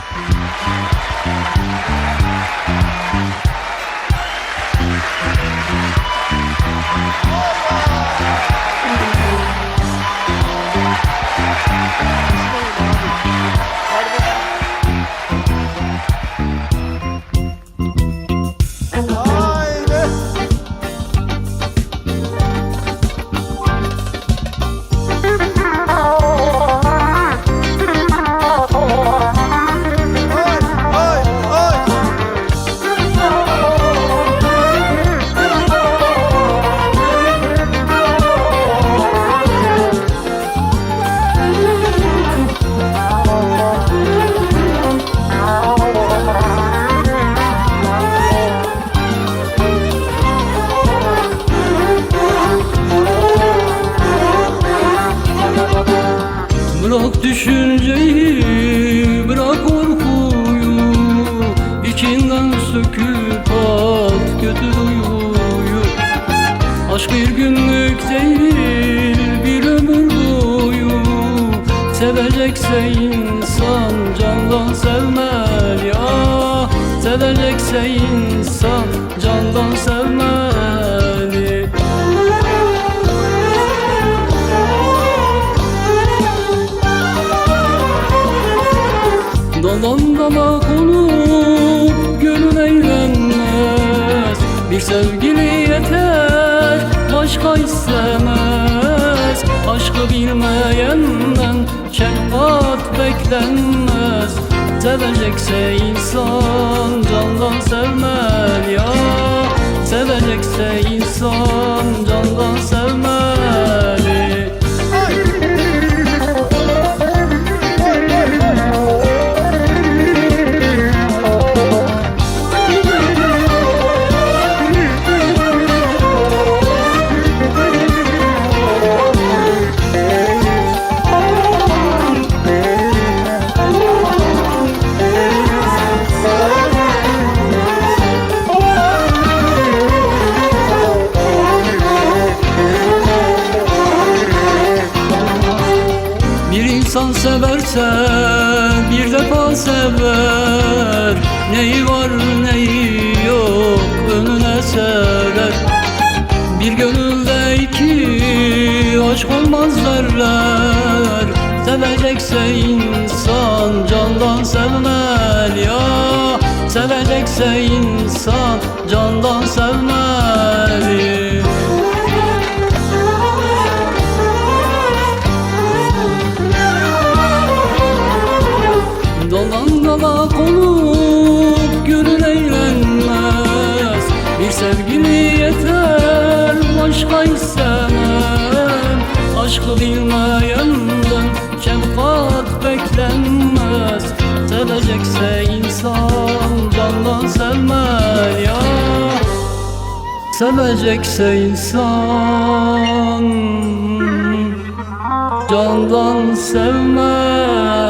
Música Bırak düşünceyi, bırak korkuyu. İçinden söküp at kötü duyguyu Aşk bir günlük değil, bir ömür boyu. Sevecekse insan candan sevmeli. Ya Sevecekse insan candan sevmeli Daldan dala konup gönül eğlenmez. Bir sevgili yeter başka istemez. Aşkı bilmeyenden şefkat beklenmez. Sevecekse insan candan sevmeli ya insan severse bir defa sever. Neyi var neyi yok önüne serer. Bir gönülde iki aşk olmaz derler. Sevecekse insan candan sevmeli ya. Sevecekse insan candan sevmeli Bir sevgili yeter. Başka istemem Aşkı bilmeyenden şefkat beklenmez. Sevecekse insan candan sevmez ya. Sevecekse insan candan sevmez